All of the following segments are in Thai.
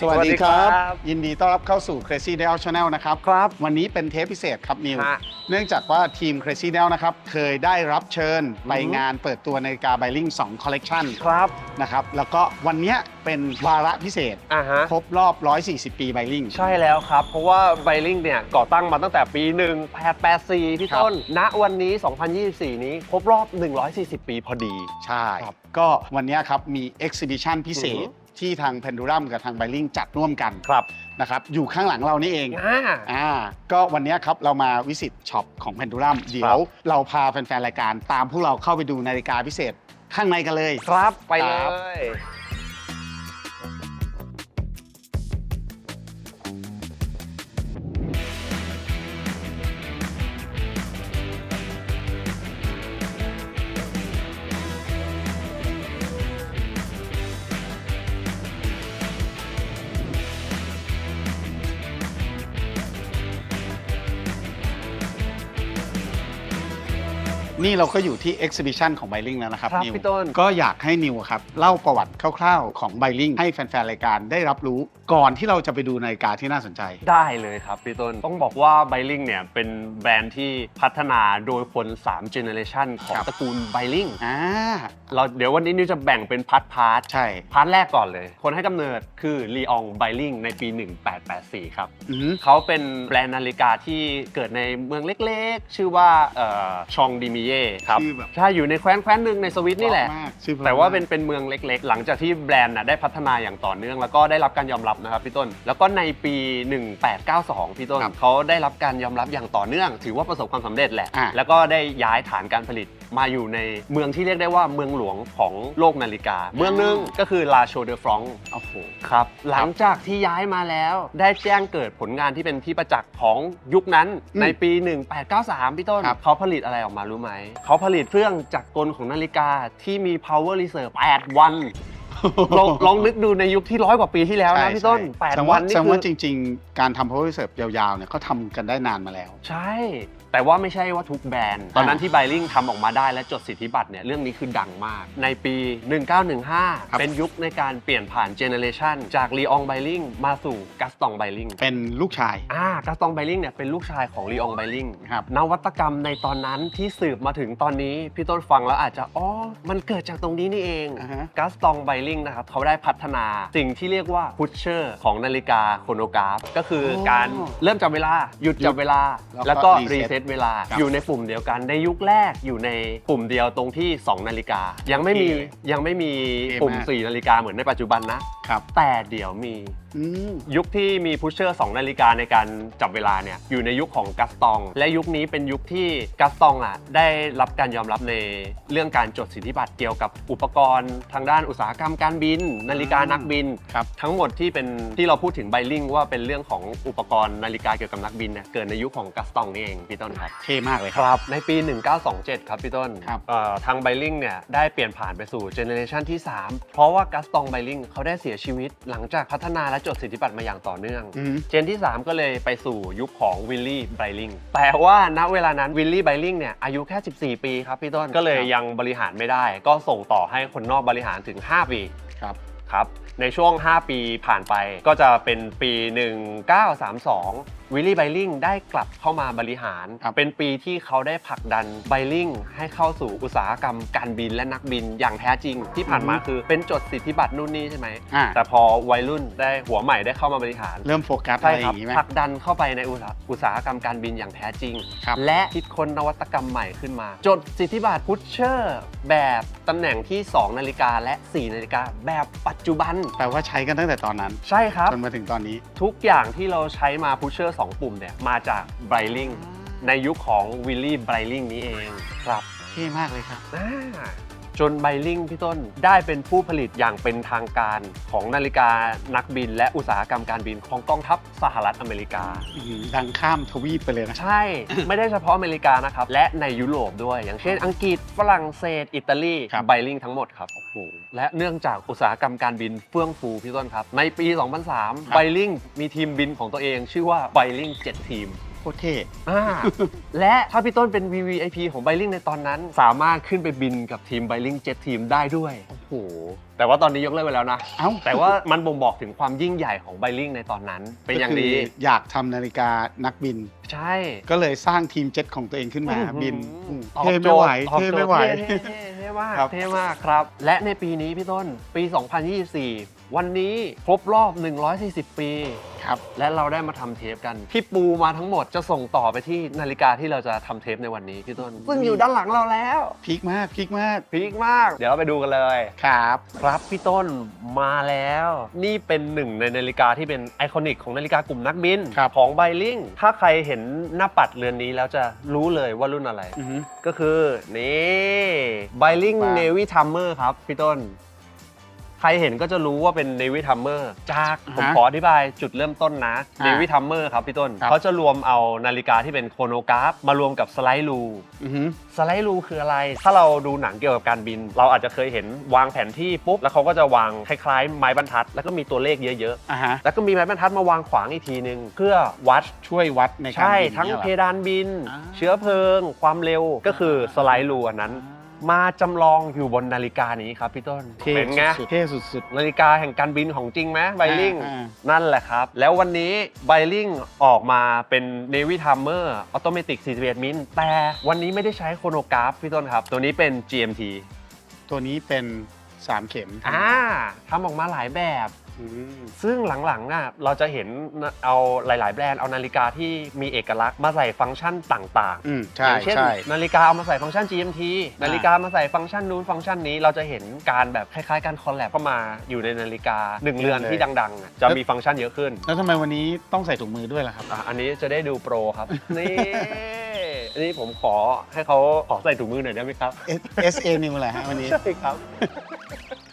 สวัสดีครับ สวัสดีครับยินดีต้อนรับเข้าสู่ Crazy d e l Channel นะครับ ครับวันนี้เป็นเทปพิเศษครับนิว ฮะเนื่องจากว่าทีม Crazy d e l นะครับ เคยได้รับเชิญไปอือฮึงานเปิดตัวนาฬิกาไบลิง2 Collection ครับนะครับ แล้วก็วันเนี้ยเป็นวาระพิเศษ อ่าฮะ ครบรอบ 140 ปีไบลิง ใช่แล้วครับ เพราะว่าไบลิงเนี่ยก่อตั้งมาตั้งแต่ปี 1884 พี่ครับ ต้น ณ วันนี้ 2024 นี้ครบรอบ 140 ปีพอดี ใช่ ครับก็วันเนี้ยครับมี Exhibition พิเศษ อือฮึ ที่ทาง Pendulum กับทางไบลิงจัดร่วมกันครับนะครับอยู่ข้างหลังเรานี่เองอ่าอ่าก็วันเนี้ยครับเรามาวิสิตช็อปของ Pendulum เดี๋ยวเราพาแฟนๆรายการตามพวกเราเข้าไปดูนาฬิกาพิเศษข้างในกันเลย ครับไปเลครับย นี่เราก็อยู่ที่ Exhibition ของไบลิงแล้วนะครับครับนิวพี่ต้น ก็อยากให้นิวครับ เล่าประวัติคร่าวๆ ของไบลิงให้แฟนๆ รายการได้รับรู้ก่อนที่เราจะไปดูนาฬิกาที่น่าสนใจ ได้เลยครับพี่ต้น ต้องบอกว่าไบลิงเนี่ยเป็นแบรนด์ที่พัฒนาโดยคน3 generation ของครับ ตระกูลไบลิงอ่าเราเดี๋ยววันนี้นิวจะแบ่งเป็นพาร์ทพาร์ทใช่ พาร์ทแรกก่อนเลย คนให้กำเนิดคือลีอองไบลิงในปี 1884 ครับ อือหือเขาเป็นแบรนด์นาฬิกาที่เกิดในเมืองเล็กๆ ชื่อว่าชองดิมิเย่ครับชื่อแบบ ใช่อยู่ในแคว้นแคว้นหนึ่งในสวิตนี่แหละ เพรามากชื่อพระแต่ว่าเป็นเป็นเมืองเล็กๆ หลังจากที่แบรนด์น่ะได้พัฒนาอย่างต่อเนื่อง แล้วก็ได้รับการยอมรับนะครับพี่ต้น แล้วก็ในปี 1892 พี่ต้นครับเขาได้รับการยอมรับอย่างต่อเนื่อง ถือว่าประสบความสำเร็จแหละ อะแล้วก็ได้ย้ายฐานการผลิต มาอยู่ในเมืองที่เรียกได้ว่าเมืองหลวงของโลกนาฬิกา เมืองหนึงก็คือลาโชเดฟรองโอ้โหครับ หลังจากที่ย้ายมาแล้ว ได้แจ้งเกิดผลงานที่เป็นที่ประจักษ์ของยุคนั้นอืมในปี 1893 พี่ต้น ครับ เขาผลิตอะไรออกมารู้ไหม เขาผลิตเครื่องจักรกลของนาฬิกาที่มี power reserve 8 วัน ลองลองนึกดูในยุคที่ร้อยกว่าปีที่แล้วนะพี่ต้นใช่8แสดงวัว่านนี่แสดงคือว่าจริง ๆ การทำ power reserve ยาวๆเนี่ยเขาทำกันได้นานมาแล้ว ใช่ แต่ว่าไม่ใช่ว่าทุกแบรนด์ ตอนนั้นที่ไบลิงทำออกมาได้และจดสิทธิบัตรเนี่ยเรื่องนี้คือดังมาก ในปีครับ1915 เป็นยุคในการเปลี่ยนผ่านเจเนเรชันจากลีอองไบลิงมาสู่กัสตองไบลิงเป็นลูกชายอ่ากัสตองไบลิงเนี่ยเป็นลูกชายของลีอองไบลิงครับนวัตกรรมในตอนนั้นที่สืบมาถึงตอนนี้พี่ต้นฟังแล้วอาจจะอ๋อมันเกิดจากตรงนี้นี่เองอ่าฮะกัสตองไบลิงนะครับเขาได้พัฒนาสิ่งที่เรียกว่าพุชเชอร์ของนาฬิกาโครโนกราฟ ก็คือออการเริ่มจับเวลาหยุดจับเวลาแล้แล้ววก็ก็รีรีเซ็เซ็ตตเวลา ครับอยู่ในปุ่มเดียวกันในยุคแรกอยู่ในปุ่มเดียวตรงที่ 2 นาฬิกา ยังไม่มีโอเคยังไม่มีเท่ปุ่มมาก4นาฬิกาเหมือนในปัจจุบันนะ ครับ แต่เดี๋ยวมี อืม ยุคที่มีพุชเชอร์ 2 นาฬิกาในการจับเวลาเนี่ยอยู่ในยุคของกัสตอง และยุคนี้เป็นยุคที่กัสตองอะได้รับการยอมรับในเรื่องการจดสิทธิบัตรเกี่ยวกับอุปกรณ์ทางด้านอุตสาหกรรมการบิน นาฬิกานักบิน ครับ ทั้งหมดที่เป็นที่เราพูดถึงไบลิงว่าเป็นเรื่องของอุปกรณ์นาฬิกาเกี่ยวกับนักบินเนี่ยเกิดในยุคของกัสตองนี่เองพี่ต้นครับ เท่มากเลยคครับ รับ ในปี 1927 ครับพี่ต้นครับ เอ่อทางไบลิงเนี่ยได้เปลี่ยนผ่านไปสู่เจเนเรชันที่ 3 เพราะว่ากัสตองไบลิงเขาได้เสียชีวิตหลังจากพัฒนาและจดสิทธิบัตรมาอย่างต่อเนื่อง อืม เจนที่ 3 ก็เลยไปสู่ยุคของวิลลี่ไบลิงแต่ว่าณเวลานั้นวิลลี่ไบลิงเนี่ยอายุแค่ 14 ปีครับพี่ต้นก็เลยครับยังบริหารไม่ได้ ก็ส่งต่อให้คนนอกบริหารถึง 5 ปี ครับ ครับ ในช่วง 5 ปีผ่านไปก็จะเป็นปี 1932 วิลลี่ไบลิงได้กลับเข้ามาบริหารครับเป็นปีที่เขาได้ผลักดันไบลิงให้เข้าสู่อุตสาหกรรมการบินและนักบินอย่างแท้จริง ที่ผ่านมาคือเป็นจดสิทธิบัตรนู่นนี่ใช่ไหมอ่าแต่พอวัยรุ่นได้หัวใหม่ได้เข้ามาบริหาร เริ่มโฟกัสอะใช่ไรอครับย่างนี้ไหมผลักดันเข้าไปในอุตสาอุตสาหกรรมการบินอย่างแท้จริงครับและคิดค้นนวัตกรรมใหม่ขึ้นมา จดสิทธิบัตรพุชเชอร์แบบตำแหน่งที่ 2 นาฬิกาและ 4 นาฬิกาแบบปัจจุบันแปลว่าใช้กันตั้งแต่ตอนนั้น ใช่ครับจนมาถึงตอนนี้ ทุกอย่างที่เราใช้มาพุชเชอร์2 ปุ่มเนี่ยมาจากไบลิงในยุคของวิลลี่ไบลิงนี้เองครับเท่มากเลยครับอ่า จนไบลิงพี่ต้นได้เป็นผู้ผลิตอย่างเป็นทางการของนาฬิกานักบิน และอุตสาหกรรมการบินของกองทัพสหรัฐอเมริกา อื้อหือดังข้ามทวีปไปเลยนะ ใช่ ไม่ได้เฉพาะอเมริกานะครับ และในยุโรปด้วย อย่างเช่นอังกฤษฝรั่งเศส อิตาลีครับ ไบลิงทั้งหมดครับ โอ้โห และเนื่องจากอุตสาหกรรมการบินเฟื่องฟูพี่ต้นครับ ในปี 2003 ไบลิงมีทีมบินของตัวเอง ชื่อว่าไบลิง7ทีม โคตรเท่อ่า และถ้าพี่ต้นเป็น VVIP ของไบลิงในตอนนั้น สามารถขึ้นไปบินกับทีมไบลิง7ทีมได้ด้วย โอ้โหโห แต่ว่าตอนนี้ยกเลิกไปแล้วนะ เอ้า แต่ว่ามันบ่งบอกถึงความยิ่งใหญ่ของไบลิงในตอนนั้น เป็นอย่างดี ก็คือยากทำนาฬิกานักบิน ใช่ ก็เลยสร้างทีมเจ็ตของตัวเองขึ้นมาอื้อหือบินตอบเท่โจไม่ทไหวย์ตอบเท่โจทย์ไม่ไหวเท่เท่เท่มากครับ เท่มากครับ และในปีนี้พี่ต้น ปี 2024 วันนี้ครบรอบ 140 ปี ครับ และเราได้มาทำเทปกันที่ปูมาทั้งหมดจะส่งต่อไปที่นาฬิกาที่เราจะทำเทปในวันนี้พี่ต้นซึ่งอยู่ด้านหลังเราแล้วพีคมากพีคมาก พีคมาก เดี๋ยวเราไปดูกันเลย ครับ ครับพี่ต้นมาแล้ว นี่เป็นหนึ่งในนาฬิกาที่เป็นไอคอนิกของนาฬิกากลุ่มนักบินครับ ของไบลิงถ้าใครเห็นหน้าปัดเรือนนี้แล้วจะรู้เลยว่ารุ่นอะไร อือฮึ ก็คือ นี่ไบลิงว้าวเนวิทัมเมอร์ครับ พี่ต้น ใครเห็นก็จะรู้ว่าเป็นเนวิทัมเมอร์จากผมขออธิบายจุดเริ่มต้นนะเนวิทัมเมอร์ครับพี่ต้นครับเขาจะรวมเอานาฬิกาที่เป็นโครโนกราฟ มารวมกับสไลด์รูอือฮึสไลด์รูคืออะไร ถ้าเราดูหนังเกี่ยวกับการบิน เราอาจจะเคยเห็นวางแผนที่ปุ๊บ แล้วเขาก็จะวางคล้ายๆ ไม้บรรทัด แล้วก็มีตัวเลขเยอะอ่าฮะๆแล้วก็มีไม้บรรทัดมาวางขวางอีกทีนึงเพื่อวัดช่วยวัดในการใช่บินทั้งนี่ยหรอเพดานบินอ่าเชื้อเพลิง ความเร็วก็คือสไลด์รูอันนั้น มาจำลองอยู่บนนาฬิกานี้ครับพี่ต้นเท่เป็นไงสุดๆเท่สุด นาฬิกาแห่งการบินของจริงไหมไบลิงอ่า นั่นแหละครับ แล้ววันนี้ไบลิงออกมาเป็นเนวิทัมเมอร์ออโตเมติก41มิลแต่วันนี้ไม่ได้ใช้โครโนกราฟพี่ต้นครับ ตัวนี้เป็น GMT ๆ ตัวนี้เป็นสามเข็ม อ่าทำออกมาหลายแบบอืม ซึ่งหลังๆน่ะเราจะเห็นเอาหลาย ๆ แบรนด์เอานาฬิกาที่มีเอกลักษณ์มาใส่ฟังก์ชันต่างๆอืมอใช่ย่างเช่นใช่ นาฬิกาเอามาใส่ฟังก์ชัน GMT นาฬิกามาใส่ฟังก์ชันนู้นฟังก์ชันนี้เราจะเห็นการแบบคล้ายๆการคอลแลบเข้ามาอยู่ในนาฬิกาหนึ่งเรือนที่ดังๆอะจะมีฟังก์ชันเยอะขึ้น แล้วทำไมวันนี้ต้องใส่ถุงมือด้วยล่ะครับ อะอันนี้จะได้ดูโปรครับ นี่อันนี้ผมขอให้เขาขอใส่ถุงมือหน่อยได้ไหมครับ S A New แหละฮะวันนี้ ใช่ครับ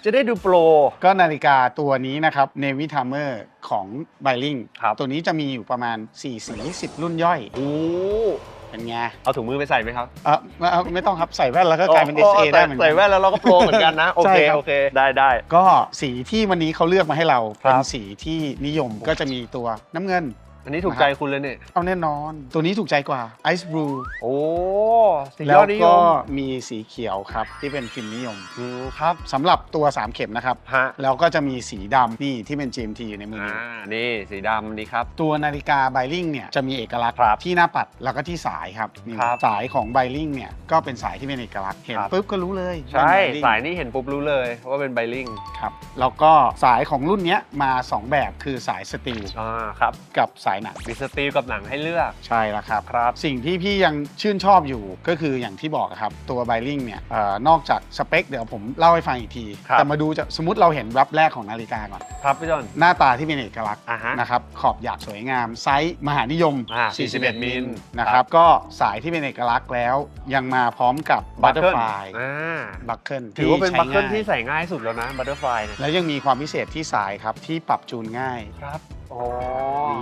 จะได้ดูโปร ก็นาฬิกาตัวนี้นะครับ Navy Timer ของ b บ l i n g ครับ ตัวนี้จะมีอยู่ประมาณ4สี10 รุ่นย่อย โอ้เป็นไงเอาถุงมือไปใส่ไหมครับเออไม่เอาไม่ต้องครับใส่แว่นแล้วก็กลายเป็นอ๋ S อ A ได้เหมือนกัใส่แว่นแล้วเราก็โปรเหมือนกันนะโอใช่เคครับ โอเคได้ได้ ก็สีที่วันนี้เขาเลือกมาให้เรา ครัเป็นบสีที่นิยมก็จะมีตัวน้ำเงิน อันนี้ถูกใจคุณเลยเนี่ยเอาแน่นอน ตัวนี้ถูกใจกว่า Ice Blue โอ้สียแล้อวดนิยก็มมีสีเขียวครับ ที่เป็นพิมพ์นิยมอืมครับสำหรับตัว 3 เข็มนะครับ ฮะแล้วก็จะมีสีดำนี่ที่เป็น GMT อยู่ในมืออ่าอนี่สีดำนี่ครับ ตัวนาฬิกาไบลิงเนี่ยจะมีเอกลักษณ์ครับที่หน้าปัดแล้วก็ที่สายครับนี่ครับสายของไบลิงเนี่ยก็เป็นสายที่เป็นเอกลักษณ์เห็นครับ ปุ๊บก็รู้เลยใช่ ว่า Bailing สายนี้เห็นปุ๊บรู้เลยว่าเป็นไบลิงครับแล้วก็สายของรุ่นเนี้ยมา 2 แบบคือสายสตีลอ่าครับ กับสายหนังมีสตีลกับหนังให้เลือกใช่แล้วครับ ครับ สิ่งที่พี่ยังชื่นชอบอยู่ก็คืออย่างที่บอกครับ ตัวไบลิงเนี่ยเออนอกจากสเปค เดี๋ยวผมเล่าให้ฟังอีกที ครับ แต่มาดูจากสมมติเราเห็นรับแรกของนาฬิกาก่อน ครับพี่จอน หน้าตาที่เป็นเอกลักษณ์อ่าฮะนะครับขอบหยาบสวยงาม ไซส์มหานิยมอ่า41มิลนะนะคครัรับบก็สายที่เป็นเอกลักษณ์แล้วยังมาพร้อมกับบัตเตอร์ฟลายอ่าบัคเกิลถือว่าเป็นบัคเกิลที่ใส่ง่ายสุดแล้วนะบัตเตอร์ไฟเนี่ยแล้วยังมีความพิเศษที่สายครับที่ปรับจูนง่าย ครับ อ๋อ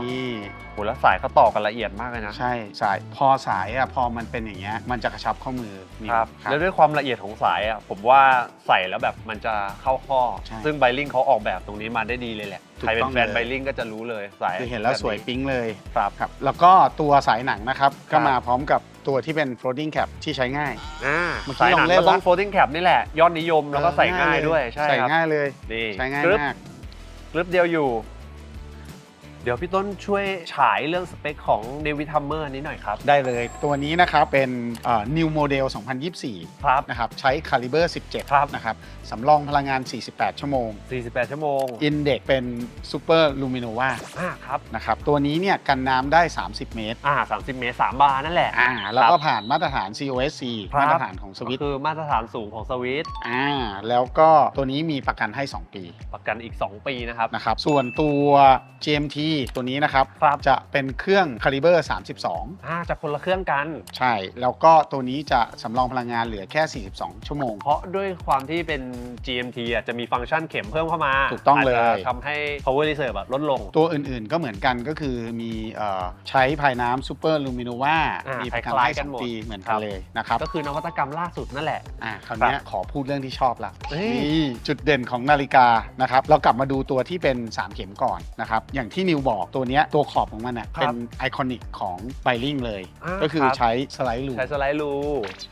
นี่โหแล้วสายเขาต่อกันละเอียดมากเลยนะ ใช่สายพอสายอะพอมันเป็นอย่างเงี้ยมันจะกระชับข้อมือนิ้วครับครับ แล้วด้วยความละเอียดของสายอะผมว่าใส่แล้วแบบมันจะเข้าข้อ ใช่ซึ่งไบลิงเขาออกแบบตรงนี้มาได้ดีเลยแหละ ถูกใครเป็ต้นองแฟนเลย ไบลิงก็จะรู้เลยสายคือเห็นแล้วสวยแบบปิ๊งเลยครับ ครับแล้วก็ตัวสายหนังนะครับครัก็บมาพร้อมกับตัวที่เป็น floating cap ที่ใช้ง่าย อ่าเมื่อกี้สายหนังลองเล่นก็ต้องละ โฟลดิ้งแคปนี่แหละ ยอดนิยมแล้วก็ใส่ง่ายด้วย ใช่ใส่ครับง่ายเลย นี่ใช้ง่ายกรึ๊บมาก กรึ๊บเดียวอยู่ เดี๋ยวพี่ต้นช่วยฉายเรื่องสเปคของเดวิ t ทัมเมอร์นี้หน่อยครับ ได้เลยตัวนี้นะครับเป็นเอ่อ new model 2024ครับ นะครับใช้ caliber 17ครับ นะครับสำรองพลังงาน 48 ชั่วโมง 48 ชั่วโมง index เป็น super luminova อ่าครับ นะครับตัวนี้เนี่ยกันน้ำได้ 30 เมตรอ่า30 เมตร 3 บาร์นั่นแหละ อ่าแล้วก็ครับผ่านมาตรฐาน COSC ครับ มาตรฐานของสวิตคือมาตรฐานสูงของสวิตอ่าแล้วก็ตัวนี้มีประกันให้ 2 ปีประกันอีก 2 ปีนะครับ นะครับส่วนตัว GMT ตัวนี้นะครับครับ จะเป็นเครื่อง caliber 32 อ่าจากคนละเครื่องกัน ใช่ แล้วก็ตัวนี้จะสำรองพลังงานเหลือแค่ 42 ชั่วโมง เพราะด้วยความที่เป็น GMT อะจะมีฟังก์ชันเข็มเพิ่มเข้ามาถูกต้องเลยาจจะทำให้ power reserve อะลดลง ตัวอื่นๆก็เหมือนกันก็คือมีเอ่อใช้ภายน้ำ Super Luminova อ่ามีมีประกันคล้ายให้ๆกันหมด2ปีเหมือนครักันบ เลยนะครับก็คือนวัตกรรมล่าสุดนั่นแหละ อ่าคราวเนี้ยครับขอพูดเรื่องที่ชอบละเฮ้ย นี่จุดเด่นของนาฬิกานะครับ เรากลับมาดูตัวที่เป็น 3 เข็มก่อนนะครับ อย่างที่นิวบอกตัวเนี้ยตัวขอบของมันอะครับเป็นไอคอนิกของไบลิงเลย อ่าก็คือครับ ใช้สไลด์ลูใช้สไลด์รู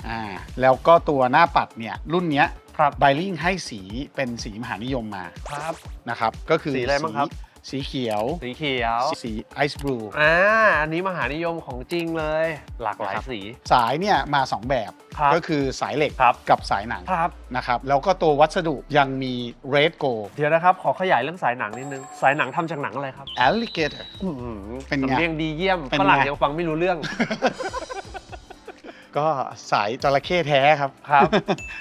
อ่าแล้วก็ตัวหน้าปัดเนี่ยรุ่นเนี้ยครับไบลิงให้สีเป็นสีมหานิยมมาครับ นะครับก็คือสีอะไรบ้างครับ สีเขียว สีเขียว สีไอซ์บลูอ่า อันนี้มหานิยมของจริงเลย หลากหลายนะครับสี สายเนี่ยมา 2 แบบ ครับก็คือสายเหล็กครับกับสายหนังครับ นะครับ แล้วก็ตัววัสดุยังมี red go เดี๋ยวนะครับ ขอขยายเรื่องสายหนังนิดนึง สายหนังทำจากหนังอะไรครับ alligator อื้อหือเป็นไงสำเนียงดีเยี่ยมเป็นฝรั่งไงยังฟังไม่รู้เรื่อง ก็สายจระเข้แท้ครับ ครับ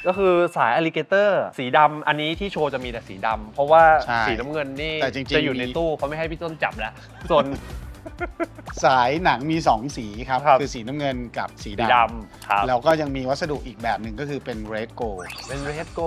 ก็คือสายอ l ลิเกเตอร์ สีดำอันนี้ที่โชว์จะมีแต่สีดำเพราะว่าใช่สีน้ำเงินนี่แต่จริงๆจะอยู่ในมีตู้เขาไม่ให้พี่ต้นจับแล้วส่วน สายหนังมี 2 สีครับ ครับ คือสีน้ำเงินกับสีสีดำดำครับแล้วก็ยังมีวัสดุอีกแบบหนึ่งก็คือเป็น red go เป็นเรดโก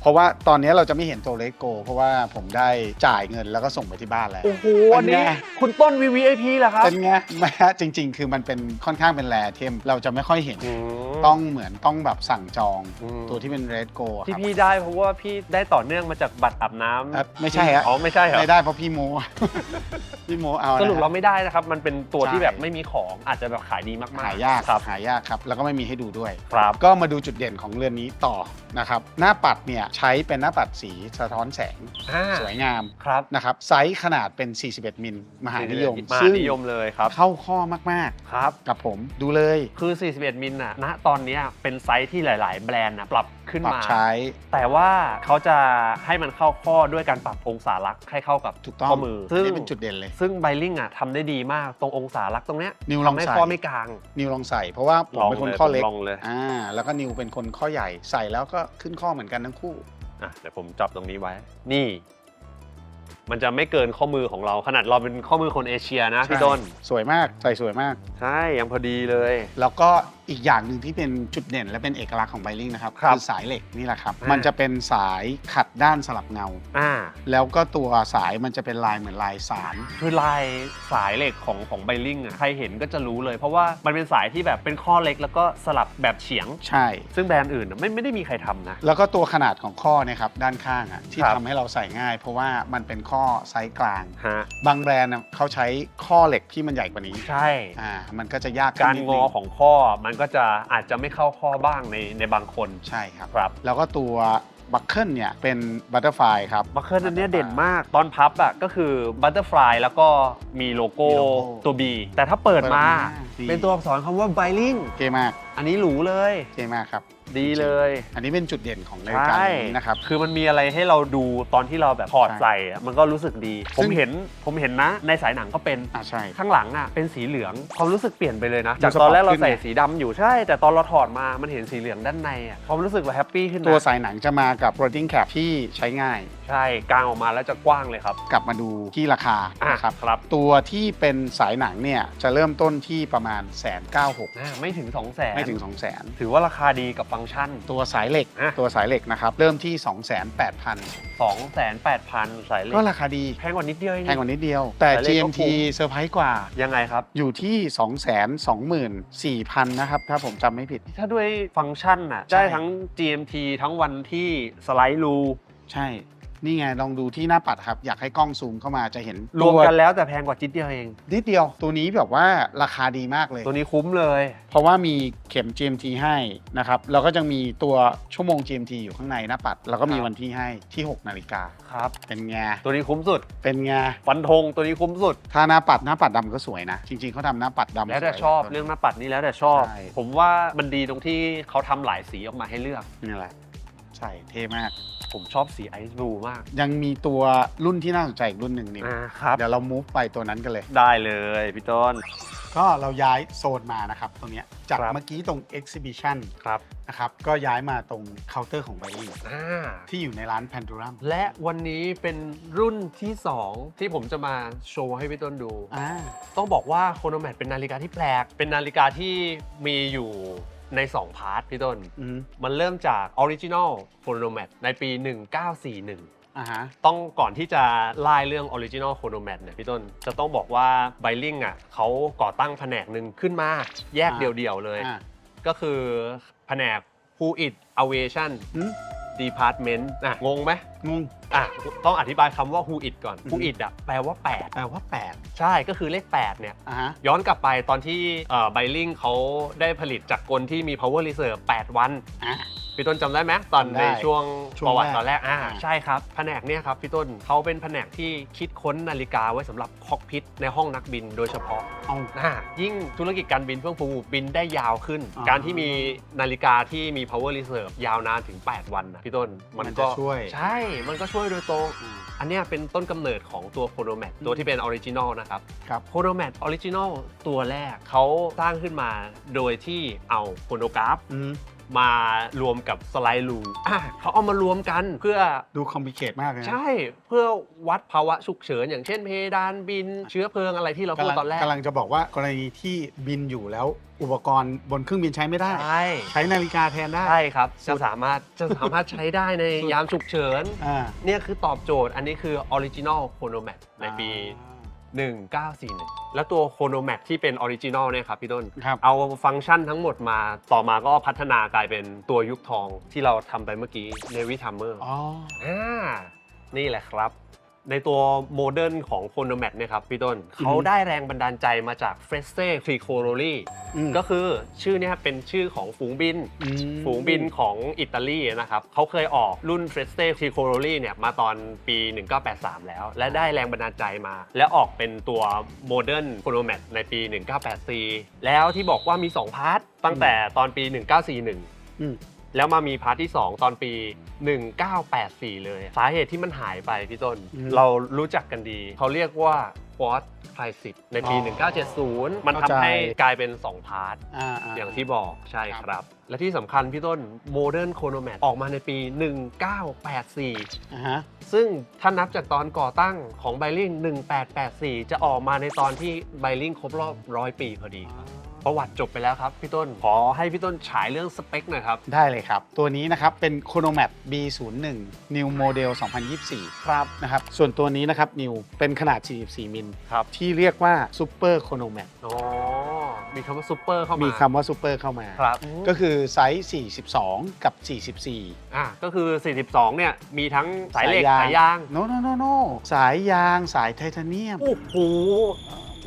เพราะว่าตอนนี้เราจะไม่เห็นตัว red go เพราะว่าผมได้จ่ายเงินแล้วก็ส่งไปที่บ้านแล้ว โอ้โหเป็นไงอันนี้คุณต้น VVIP เหรอครับเป็นไงไม่ฮะจริง ๆ คือมันเป็นค่อนข้างเป็นแรเทมเราจะไม่ค่อยเห็น อืม ต้องเหมือนต้องแบบสั่งจองอืม ตัวที่เป็น red go อะคที่รับ พี่ได้เพราะว่าพี่ได้ต่อเนื่องมาจากบัตรอาบน้ำอะไม่ใช่ฮะ อ๋อไม่ใช่เหรอไม่ได้เพราะพี่โม พี่โมเอานะสรุปฮะเราไม่ได้นะครับ มันเป็นตัวที่ใช่แบบไม่มีของอาจจะแบบขายดีมากๆหายากครับ หายากครับ แล้วก็ไม่มีให้ดูด้วย ครับ ก็มาดูจุดเด่นของเรือนนี้ต่อนะครับ หน้าปัดเนี่ยใช้เป็นหน้าปัดสีสะท้อนแสงอ่าสวยงามครับนะครับไซส์ขนาดเป็น 41 มิลมหานิยมมหาซึ่งนิยมเลยครับ เข้าข้อมากครับ ๆ กับผมดูเลย คือ 41 มิลน่ะ ณ ตอนเนี้ยเป็นไซส์ที่หลาย ๆ แบรนด์นะปรับ ขึ้นปรับมา ใช้ แต่ว่าเขาจะให้มันเข้าข้อด้วยการปรับองศาลักษณ์ให้เข้ากับถูกต้องข้อมือซึ่งนี่เป็นจุดเด่นเลย ซึ่งไบลิงอะทำได้ดีมากตรงองศาลักษณ์ตรงเนี้ยนิวลองทำให้ใส่ ข้อไม่กลาง นิวลองใส่ เพราะว่าผมเป็นคนข้อเล็กลองเลยอ่าแล้วก็นิวเป็นคนข้อใหญ่ใส่แล้วก็ขึ้นข้อเหมือนกันทั้งคู่ อะเดี๋ยวผมจับตรงนี้ไว้ นี่ มันจะไม่เกินข้อมือของเราขนาดเราเป็นข้อมือคนเอเชียนะพี่ต้น สวยมากใส่สวยมาก ใช่ยังพอดีเลย แล้วก็ อีกอย่างหนึ่งที่เป็นจุดเด่นและเป็นเอกลักษณ์ของไบลิงนะครับครับอสายเหล็กนี่แหละครับ อ่ามั มันจะเป็นสายขัดด้านสลับเงา อ่า แล้วก็ตัวสายมันจะเป็นลายเหมือนลายสาร คือลายสายเหล็กของของไบลิงอะใครเห็นก็จะรู้เลย เพราะว่ามันเป็นสายที่แบบเป็นข้อเล็กแล้วก็สลับแบบเฉียง ใช่ ซึ่งแบรนด์อื่นอะไม่ไม่ได้มีใครทำนะ แล้วก็ตัวขนาดของข้อเนะครับด้านข้างอะที่ครับ ทำให้เราใส่ง่าย เพราะว่ามันเป็นข้อไซส์กลาง ฮะ บางแบรนด์น่ะเขาใช้ข้อเหล็กที่มันใหญ่กว่านี้ใช่ อ่ามันก็จะยากขึ้นการนิดงนึ อของข้อมันก็จะอาจจะไม่เข้าข้อบ้างในในบางคนใช่ครับ ครับแล้วก็ตัวบัคเกิลเนี่ยเป็นบัตเตอร์ไฟครับ บัคเคิลอันเนี้ยเด่นมากตอนพับอะก็คือบัตเตอร์ฟลายแล้วก็มีโลโก้มีโลโก้ ตัว B แต่ถ้าเปิดมา เปิดมาดี เป็นตัวอักษรคำว่าไบลิงเท่มากอันนี้หรูเลย เท่มากครับ ดีเลย อันนี้เป็นจุดเด่นของรายการนี้นะครับ คือมันมีอะไรให้เราดูตอนที่เราแบบถอดใช่ใส่อะมันก็รู้สึกดีผซึ่มงเห็นผมเห็นนะ ในสายหนังก็เป็นอ่าใช่ ข้างหลังอะเป็นสีเหลืองความรู้สึกเปลี่ยนไปเลยนะ ดูจากตอนแรกสปอเราร์ตขึ้นใส่ไงสีดำอยู่ใช่ แต่ตอนเราถอดมามันเห็นสีเหลืองด้านในอะความรู้สึกเราแฮปปี้ขึ้นนะตัวสายหนังจะมากับ rolling cap ที่ใช้ง่าย ใช่กางออกมาแล้วจะกว้างเลยครับกลับมาดูที่ราคาอะนะครับ ครับตัวที่เป็นสายหนังเนี่ยจะเริ่มต้นที่ประมาณแสนเก้าหกอ่าไม่ถึง2 0 0 0 0 0ไม่ถึง2 0 0 0 0 0ถือว่าราคาดีกับฟังก์ชัน ตัวสายเหล็ก อะ ตัวสายเหล็กนะครับ เริ่มที่ 28,000 28,000 สายเหล็ก็กราคาดี แพงกว่านิดเดียวเอง แพงกว่านิดเดียว แต่ สายเหล็กก็ GMT คุ้ม เซอร์ไพรส์กว่า ยังไงครับ อยู่ที่ 224,000 นะครับ ถ้าผมจำไม่ผิด ถ้าด้วยฟังก์ชันน่ะ ใช่ ได้ทั้ง GMT ทั้งวันที่สไลด์รู ใช่ นี่ไงลองดูที่หน้าปัดครับ อยากให้กล้องซูมเข้ามาจะเห็นรวมตัวกันแล้วแต่แพงกว่าจิดเดียวเอง นิดเดียวตัวนี้แบบว่าราคาดีมากเลย ตัวนี้คุ้มเลย เพราะว่ามีเข็ม GMT ให้นะครับแล้วก็จะมีตัวชั่วโมง GMT อยู่ข้างในหน้าปัด แล้วก็มีครับวันที่ให้ที่ 6 นาฬิกาครับ เป็นไงตัวนี้คุ้มสุด เป็นไงฟันธงตัวนี้คุ้มสุด ถ้าหน้าปัดหน้าปัดดำก็สวยนะ จริงๆเขาทำหน้าปัดดำแล้วแต่สยชอบเรื่องหน้าปัดนี่แล้วแต่ชอบใช่ผมว่ามันดีตรงที่เขาทำหลายสีออกมาให้เลือกนี่แหละใช่เท่มาก ผมชอบสีไอซ์บลูมากยังมีตัวรุ่นที่น่าสนใจอีกรุ่นหนึ่งนี่อ่าครับ เดี๋ยวเรามูฟไปตัวนั้นกันเลย ได้เลยพี่ต้น ก็เราย้ายโซนมานะครับตรงเนี้ยจากครับ เมื่อกี้ตรง Exhibition ครับนะครับก็ย้ายมาตรงเคาน์เตอร์ของไบลิงอ่าที่อยู่ในร้าน Panduram และวันนี้เป็นรุ่นที่ 2 ที่ผมจะมาโชว์ให้พี่ต้นดู อ่า ต้องบอกว่าโคโนแมทเป็นนาฬิกาที่แปลก เป็นนาฬิกาที่มีอยู่ ใน 2 พาร์ทพี่ต้น อืมมันเริ่มจากออริจิน l ลโคโนแมทในปี 1941 อ่าฮะ ต้องก่อนที่จะไล่เรื่องออริจิน l ลโคโนแมทเนี่ยพี่ต้น จะต้องบอกว่าไบลิงอะเขาก่อตั้งแผนกหนึ่งขึ้นมา แยกอ่า เดี่ยวๆเลย อ่าก็คือแผนก Who It Aviation อืม department อะงงไหมงงอะต้องอธิบายคำว่า who it ก่อนอือ who ฮึ it อะแปลว่า 8 แปลว่าแปดใช่ก็คือเลข 8 เนี่ย อะฮะ ย้อนกลับไปตอนที่ไบลิงเขาได้ผลิตจากกลที่มี power reserve 8 วัน อะ พี่ต้นจำได้ไหมตอนจำได้ในช่วงช่วงประวัติแรกตอนแรกอ่าอ่าใช่ครับแผนกเนี่ยครับพี่ต้นเขาเป็นแผนกที่คิดค้นนาฬิกาไว้สำหรับคอกพิทในห้องนักบินโดยเฉพาะเอา อ่ายิ่งธุรกิจการบินเฟื่องฟูบินได้ยาวขึ้น อ่าการที่มีนาฬิกาที่มี power reserve ยาวนานถึง 8 วันนะพี่ต้นมันจะช่วย ใช่ มันก็ช่วยโดยตรงอันเนี้ยเป็นต้นกำเนิดของตัวโคโนแมทตัวที่เป็นออริจินอลนะครับครับ โคโนแมทออริจินอลตัวแรกเขาสร้างขึ้นมาโดยที่เอาโคโนกราฟ อืม มารวมกับสไลด์ลูอะเขาเอามารวมกันเพื่อ ดูคอมพลีเคทมากเลยนะใช่เพื่อวัดภาวะฉุกเฉิน อย่างเช่นเพดานบิน เชื้อเพลิงอะไรที่เราพูดกำลังตอนแรกกำลังจะบอกว่ากรณีที่บินอยู่แล้วอุปกรณ์บนเครื่องบินใช้ไม่ได้ ใช่ใช้นาฬิกาแทนได้ ใช่ครับสุจะดสามารถจะสามารถใช้ได้ในสุดยามฉุกเฉินอ่า เนี่ยคือตอบโจทย์อันนี้คือออริจินอลโคโนแมทในปี 1941 แล้วตัวโคโนแมทที่เป็นออริจินอลเนี่ยครับพี่ต้น ครับ เอาฟังก์ชันทั้งหมดมาต่อมาก็พัฒนากลายเป็นตัวยุคทองที่เราทำไปเมื่อกี้เนวิทัมเมอร์อ๋อ อ่านี่แหละครับ ในตัวโมเดิร์นของโคโนแมทเนี่ยครับพี่ต้นเขาได้แรงบันดาลใจมาจากเฟรสเซ่ทริโคโรลีอืมก็คือชื่อเนี้เป็นชื่อของฝูงบินอืมฝูงบินของอิตาลีนะครับเขาเคยออกรุ่นเฟรสเซ่ทริโคโรลีเนี่ยมาตอนปี 1983 แล้ว และได้แรงบันดาลใจมา และออกเป็นตัวโมเดิร์นโคโนแมทในปี 1984 แล้วที่บอกว่ามี 2 พาร์ทตั้งแต่ตอนปี 1941อืม แล้วมามีพาร์ทที่ 2 ตอนปี 1984 เลย สาเหตุที่มันหายไปพี่ต้น อืมเรารู้จักกันดี เขาเรียกว่าควอตไคลสิในปี อ๋อ1970 มันเข้าทำใจให้กลายเป็น 2 พาร์ท อ่าๆ อย่างที่บอกใช่ครับครับและที่สำคัญพี่ต้นโมเดิร์นโคโนแมทออกมาในปี 1984 อ่าฮะซึ่งถ้านับจากตอนก่อตั้งของไบลิง1884 จะออกมาในตอนที่ไบลิงครบรอบร้อยปีพอดีครับ ประวัติจบไปแล้วครับพี่ต้น ขอให้พี่ต้นฉายเรื่องสเปคหน่อยครับ ได้เลยครับ ตัวนี้นะครับเป็น Chronomat B01 New Model 2024 ครับนะครับ ส่วนตัวนี้นะครับ New เป็นขนาด 44 มิลครับ ที่เรียกว่า Super Chronomat อ๋อมีคำว่าซูเปอร์เข้ามามีมีคำว่า Super เข้ามา ครับก็คือไซส์ 42 กับ 44 อะก็คือ 42 เนี่ย มีทั้งสายเหล็กสายยาง โนโนโนโนสายยางสายไทเทเนียม โอ้โห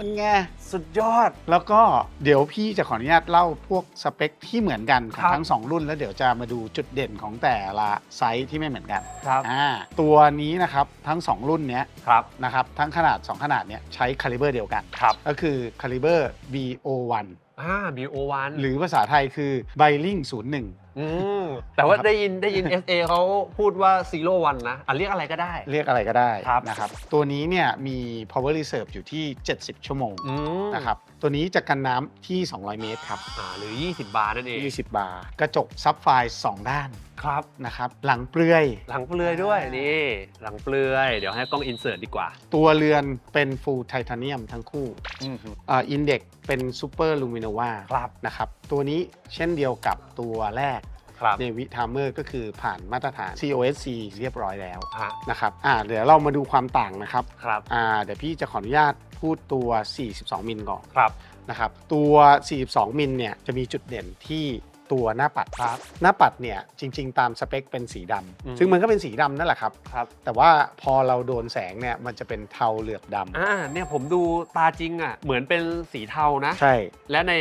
มันไง สุดยอด แล้วก็เดี๋ยวพี่จะขออนุญาตเล่าพวกสเปคที่เหมือนกันขอครังบทั้งสองรุ่น แล้วเดี๋ยวจะมาดูจุดเด่นของแต่ละไซส์ที่ไม่เหมือนกันครับ อ่าตัวนี้นะครับทั้ง2รุ่นเนี้ยครับ นะครับทั้งขนาด2ขนาดเนี้ยใช้คาลิเบอร์เดียวกัน ครับ ก็คือคาลิเบอร์ BO1 อ่า BO1 หรือภาษาไทยคือ b i l i n g 01อืมแต่ว่าครับได้ยินได้ยิน SA เขาพูดว่า Zero One นะอะเรียกอะไรก็ได้ เรียกอะไรก็ได้ครับ นะครับ ตัวนี้เนี่ยมี power reserve อยู่ที่ 70 ชั่วโมงอืมนะครับ ตัวนี้จะกันน้ำที่ 200 เมตรครับ อ่าหรือ 20 บาทนั่นเอง20 บาร์ กระจกซับไฟล์2ด้านครับ นะครับ หลังเปลือย หลังเปลือยด้วยอ่านี่นี่ หลังเปลือย เดี๋ยวให้กล้องอินเสิร์ตดีกว่า ตัวเรือนเป็นฟูลไทเทเนียมทั้งคู่อินเด็กเป็นซูเปอร์ลูมิโนวาครับ นะครับ ตัวนี้เช่นเดียวกับตัวแรก ครับ เนวิทามเมอร์ก็คือผ่านมาตรฐาน COSC เรียบร้อยแล้วฮะนะครับอ่าเดี๋ยวเรามาดูความต่างนะครับครับ อ่าเดี๋ยวพี่จะขออนุญาตพูดตัว 42 มิลก่อนครับ นะครับตัว 42 มิลเนี่ยจะมีจุดเด่นที่ ตัวหน้าปัดครับหน้าปัดเนี่ยจริง ๆ ตามสเปคเป็นสีดอืมำซึ่งมันก็เป็นสีดำนั่นแหละครับ ครับแต่ว่าพอเราโดนแสงเนี่ยมันจะเป็นเทาเหลือบดำอ่าเนี่ยผมดูตาจริงอะเหมือนเป็นสีเทานะ ใช่ และใน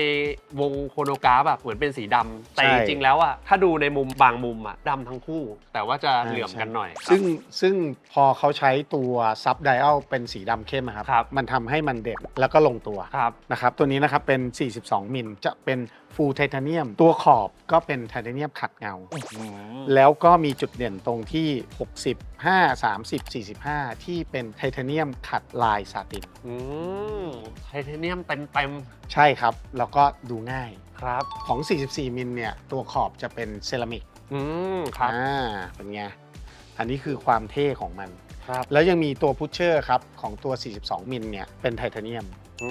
วงโคโนกราฟแบบเหมือนเป็นสีดำแต่ใช่ จริงๆแล้วอะถ้าดูในมุมบางมุมอะดำทั้งคู่ แต่ว่าจะเหลื่อมกันหน่อยซึ่งซึ่งพอเขาใช้ตัวซับไดอัลเป็นสีดำเข้มอะครับ ครับมันทำให้มันเด่นแล้วก็ลงตัวครับ นะครับ ตัวนี้นะครับเป็น 42 มิล จะเป็นฟูลไทเทเนียม ตัวขอบก็เป็นไทเทเนียมขัดเงาแล้วก็มีจุดเด่นตรงที่60 5 30 45 ที่เป็นไทเทเนียมขัดลายซาติน อืมไทเทเนียมเต็มเต็มใช่ครับ แล้วก็ดูง่าย ๆครับ ของ 44 มิลเนี่ย ตัวขอบจะเป็นเซรามิกอืมครับอ่าเป็นไง อันนี้คือความเท่ของมัน ครับแล้วยังมีตัวพุชเชอร์ครับ ของตัว 42 มิลเนี่ย เป็นไทเทเนียม อื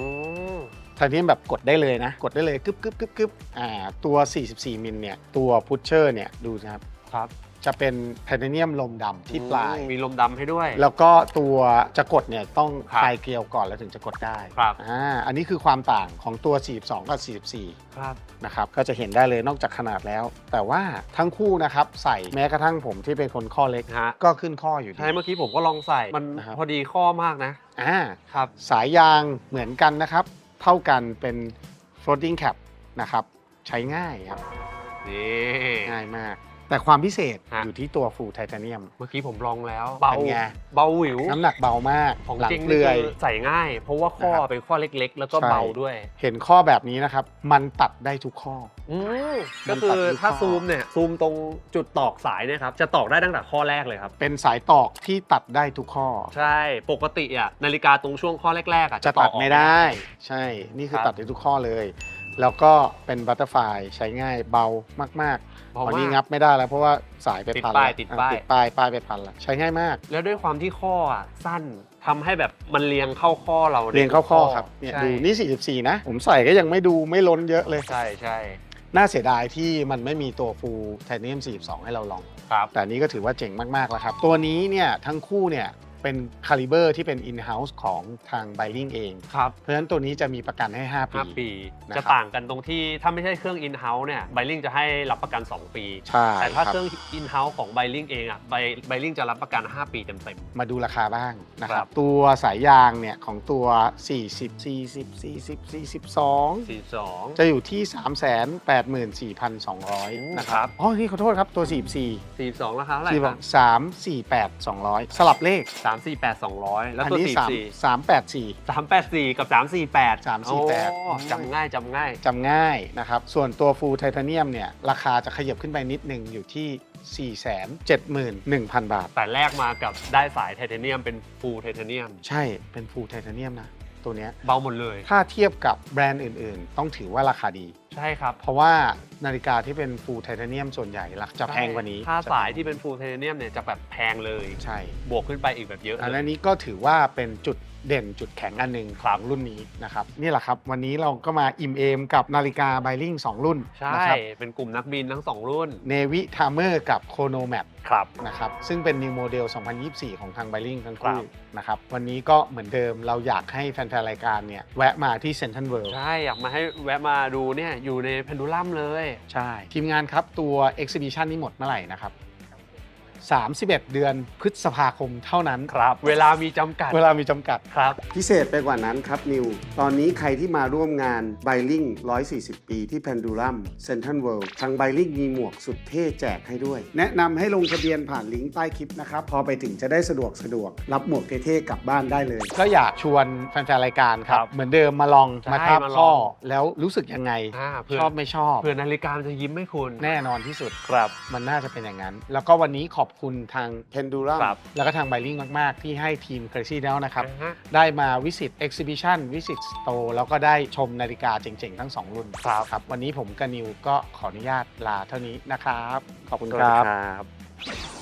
ม ไทเทเนียมแบบกดได้เลยนะ กดได้เลยกึบกึบกึบกึบอ่าตัว 44 มิลเนี่ย ตัวพุชเชอร์เนี่ย ดูนะครับ ครับ จะเป็นไทเทเนียมลมดำที่ปลาย มีลมดำให้ด้วย แล้วก็ตัวจะกดเนี่ยต้องครับคลายเกลียวก่อนแล้วถึงจะกดได้ครับ อ่าอันนี้คือความต่างของตัว 42 กับ 44 ครับ นะครับ ก็จะเห็นได้เลยนอกจากขนาดแล้ว แต่ว่าทั้งคู่นะครับ ใส่แม้กระทั่งผมที่เป็นคนข้อเล็ก ฮะ ก็ขึ้นข้ออยู่ดี ใช่เมื่อกี้ผมก็ลองใส่ มันนะครับ พอดีข้อมากนะ อ่า ครับ สายยางเหมือนกันนะครับ เท่ากันเป็น floating cap นะครับ ใช้ง่ายครับ นี่ ง่ายมาก แต่ความพิเศษฮะ อยู่ที่ตัว full titanium เมื่อกี้ผมลองแล้ว เบาเป็นไง เบาหวิว น้ำหนักเบามากของหลังจริงเปลืนี่อย คือใส่ง่าย เพราะว่าข้อนะครับ เป็นข้อเล็ก ๆ แล้วก็ใช่เบาด้วยเห็นข้อแบบนี้นะครับ มันตัดได้ทุกข้อ อืมมัก็นคืตัดอทุกถ้าข้อซูมเนี่ยซูมตรงจุดตอกสายเนี่ยครับจะตอกได้ตั้งแต่ข้อแรกเลยครับ เป็นสายตอกที่ตัดได้ทุกข้อ ใช่ปกติอะนาฬิกาตรงช่วงข้อแรกๆอะจะตตัอดกออก ไม่ได้ ใช่ นี่คือครับ ตัดได้ทุกข้อเลย แล้วก็เป็นบัตเตอร์ไฟใช้ง่ายเบามากๆเพราะตอนว่านี้งับไม่ได้แล้วเพราะว่าสายไปติดพันป้ายแล้วติดอะป้ายติดป้ายป้ายไปพันแล้วใช้ง่ายมาก แล้วด้วยความที่ข้ออะสั้นทำให้แบบมันเรียงเข้าข้อเราได้เรียงเข้าข้อครับเนี่ยใช่ดูนี่44นะ ผมใส่ก็ยังไม่ดูไม่ล้นเยอะเลยใช่ใช่น่าเสียดายที่มันไม่มีตัวฟูลไทเทเนียม42 ให้เราลอง ครับ แต่อันนี้ก็ถือว่าเจ๋งมาก ๆ แล้วครับ ตัวนี้เนี่ยทั้งคู่เนี่ย เป็นคาลิเบอร์ที่เป็น in-house ของทาง b บ l i n g เอง ครับเพราะฉะนั้นตัวนี้จะมีประกันให้ 5 ปี 5 ปี นะครับ จะต่างกันตรงที่ถ้าไม่ใช่เครื่อง in-house เนี่ยไบลิงจะให้รับประกัน 2 ปี ใช่แต่ถ้าครับเครื่อง in-house ของไบลิงเองอะไบไบลิงจะรับประกัน 5 ปีเต็ม มาดูราคาบ้างนะคครัรับ บ ตัวสายยางเนี่ยของตัว 40 40 40 42ๆ42 จะอยู่ที่ 384,200 นะครับครับ อ๋อ นี่ขอโทษครับ ตัว 44 42 ราคาเท่าไหร่ที่คบรัอก3 2 200สลับเลขบ3 4 8 200 แล้วอันตัวนี้44 3 384 384 กับ 348 348 โอ้จำง่ายจำง่าย จำง่ายนะครับ ส่วนตัวฟูลไทเทเนียมเนี่ย ราคาจะขยับขึ้นไปนิดนึงอยู่ที่ 471,000 บาท แต่แรกมากับได้สายไทเทเนียมเป็นฟูลไทเทเนียม ใช่เป็นฟูลไทเทเนียมนะ ตัวเนี้ยเบาหมดเลย ถ้าเทียบกับแบรนด์อื่น ๆ ต้องถือว่าราคาดี ใช่ครับ เพราะว่า นาฬิกาที่เป็นฟูลไทเทเนียมส่วนใหญ่ราคาจะแพงกว่านี้ถ้าสายที่เป็นฟูลไทเทเนียมเนี่ยจะแบบแพงเลยใช่บวกขึ้นไปอีกแบบเยอะอันเลยนี้ก็ถือว่าเป็นจุดเด่นจุดแข็งอันหนึ่งของรุ่นนี้นะครับนี่แหละครับ วันนี้เราก็มาอิ่มเอมกับนาฬิกาไบลิง2 รุ่นใช่นะครับเป็นกลุ่มนักบินทั้ง 2 รุ่นเนวิทามเมอร์กับโคโนแม t ครับนะครับซึ่งเป็น New Model 2024 ของทางไบลิงทั้งครัคู่บนะครับวันนี้ก็เหมือนเดิมเราอยากให้แฟนๆรายการเนี่ยแวะมาที่เซ็นทรัลเวิลด์ใช่ อยากมาให้แวะมาดูเนี่ยอยู่ในเพนดูลัมเลยใช่ ทีมงานครับตัว Exhibition นี้หมดเมื่อไหร่นะครับ 31 เดือนพฤษภาคมเท่านั้น ครับ เวลามีจำกัด เวลามีจำกัด ครับ พิเศษไปกว่านั้นครับนิว ตอนนี้ใครที่มาร่วมงานไบลิง140 ปีที่แพนดูลัมเซนทันเวิลด์ทางไบลิงมีหมวกสุดเท่แจกให้ด้วย แนะนำให้ลงทะเบียนผ่านลิงก์ใต้คลิปนะครับ พอไปถึงจะได้สะดวกสะดวก รับหมวกเท่ๆกลับบ้านได้เลย ก็อยากชวนแฟนๆรายการครับครับเหมือนเดิมมาลองใช่มาทับมาลอง ข้อแล้วรู้สึกยังไง อ่าเพื่อชอบไม่ชอบเพื่อนาฬิกามันจะยิ้มให้คุณแน่นอนที่สุด ครับ มันน่าจะเป็นอย่างนั้น แล้วก็วันนี้ขอบคุณทาง Pendulum ครับ แล้วก็ทางไบลิงมาก ๆ ที่ให้ทีม Crazy แล้วนะครับอ่าฮะได้มาวิสิต Exhibition วิสิต Store แล้วก็ได้ชมนาฬิกาเจ๋ง ๆ ทั้ง 2 รุ่นครับครับ วันนี้ผมกับนิวก็ขออนุญาตลาเท่านี้นะครับ ขอบคุณสวัคสดีรับ ครับ